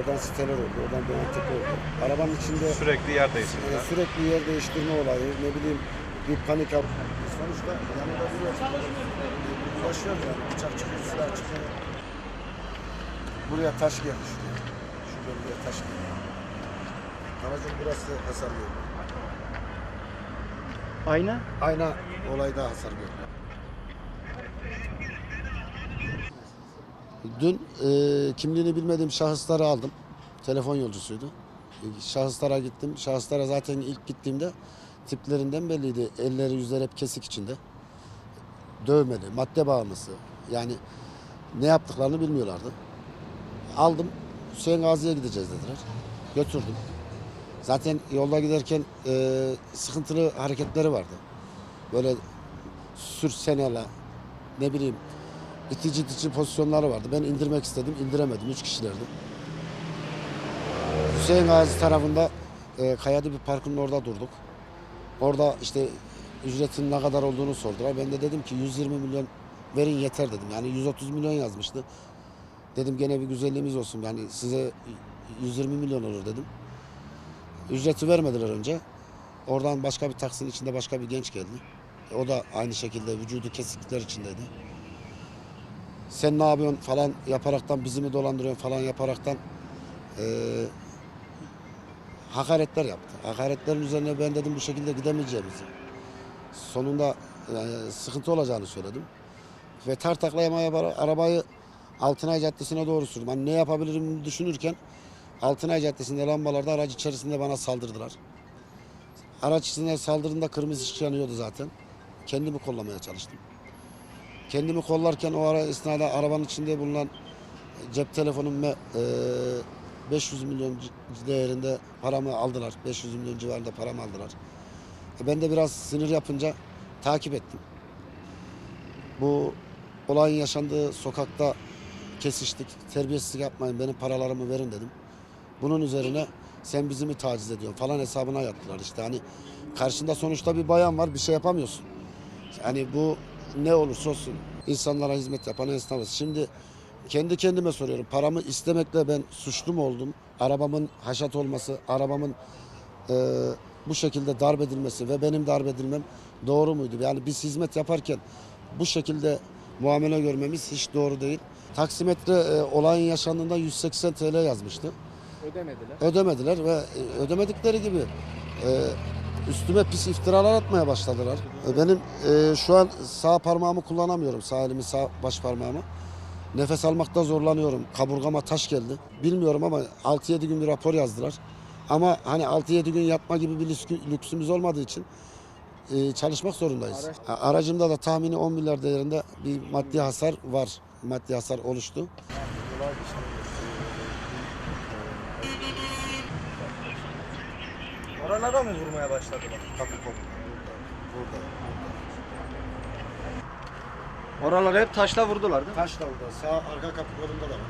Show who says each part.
Speaker 1: oradan siteler oldu, oradan Doğantep oldu. Arabanın içinde
Speaker 2: Sürekli yer
Speaker 1: e,
Speaker 2: değiştirdiler.
Speaker 1: sürekli yer değiştirme olayı, ne bileyim bir panik yap. Sonuçta yanında bir ulaşıyor yani, bıçak çıkıyor, silah çıkıyor. Buraya taş geldi şuraya. Şuraya buraya taş geldi. Aracın burası hasar gördü.
Speaker 3: Ayna?
Speaker 1: Ayna olayda hasar gördü. Dün e, kimliğini bilmediğim şahısları aldım. Telefon yolcusuydu. E, Şahıslara gittim. Şahıslara zaten ilk gittiğimde tiplerinden belliydi. Elleri yüzleri hep kesik içinde. Dövmeli, madde bağımlısı. Yani ne yaptıklarını bilmiyorlardı. Aldım. Hüseyin Gazi'ye gideceğiz dediler. Götürdüm. Zaten yolda giderken e, sıkıntılı hareketleri vardı. Böyle sürsenela, ne bileyim itici itici pozisyonları vardı. Ben indirmek istedim, indiremedim. Üç kişilerdi. Hüseyin Gazi tarafında e, Kayadi bir parkın orada durduk. Orada işte ücretin ne kadar olduğunu sordular. Ben de dedim ki 120 milyon verin yeter dedim. Yani 130 milyon yazmıştı. Dedim gene bir güzelliğimiz olsun. Yani size 120 milyon olur dedim. Ücreti vermediler önce. Oradan başka bir taksinin içinde başka bir genç geldi. O da aynı şekilde vücudu kesiklikler içindeydi. Sen ne yapıyorsun falan yaparaktan bizi mi dolandırıyorsun falan yaparaktan eee hakaretler yaptı. Hakaretlerin üzerine ben dedim bu şekilde gidemeyeceğimizi. Sonunda e, sıkıntı olacağını söyledim. Ve tartaklayamaya arabayı Altınay Caddesi'ne doğru sürdüm. Hani ne yapabilirim düşünürken Altınay Caddesi'nde lambalarda araç içerisinde bana saldırdılar. Araç içinde saldırdığında kırmızı ışık yanıyordu zaten. Kendimi kollamaya çalıştım. Kendimi kollarken o ara esnada arabanın içinde bulunan cep telefonum ve e, 500 milyon c- değerinde paramı aldılar. 500 milyon civarında paramı aldılar. E, ben de biraz sinir yapınca takip ettim. Bu olayın yaşandığı sokakta kesiştik. Terbiyesizlik yapmayın benim paralarımı verin dedim. Bunun üzerine sen bizi mi taciz ediyorsun falan hesabına yattılar işte. Hani karşında sonuçta bir bayan var bir şey yapamıyorsun. Hani bu ne olursa olsun insanlara hizmet yapan esnafız. Şimdi kendi kendime soruyorum. Paramı istemekle ben suçlu mu oldum? Arabamın haşat olması, arabamın e, bu şekilde darp edilmesi ve benim darp edilmem doğru muydu? Yani biz hizmet yaparken bu şekilde muamele görmemiz hiç doğru değil. Taksimetre e, olayın yaşandığında 180 TL yazmıştı.
Speaker 3: Ödemediler.
Speaker 1: Ödemediler ve e, ödemedikleri gibi e, üstüme pis iftiralar atmaya başladılar. E, Benim e, şu an sağ parmağımı kullanamıyorum. Sağ elimi, sağ baş parmağımı. Nefes almakta zorlanıyorum. Kaburgama taş geldi. Bilmiyorum ama 6-7 gün bir rapor yazdılar. Ama hani 6-7 gün yatma gibi bir lüksü- lüksümüz olmadığı için e, çalışmak zorundayız.
Speaker 3: Araç-
Speaker 1: Aracımda da tahmini 10 milyar değerinde bir maddi hasar var. Maddi hasar oluştu.
Speaker 3: Oralara mı vurmaya başladılar?
Speaker 1: Kapı kolu. Burada. Burada.
Speaker 3: Oralara hep taşla vurdular değil mi?
Speaker 1: Taş da burada. Sağ arka kapı kolunda da var.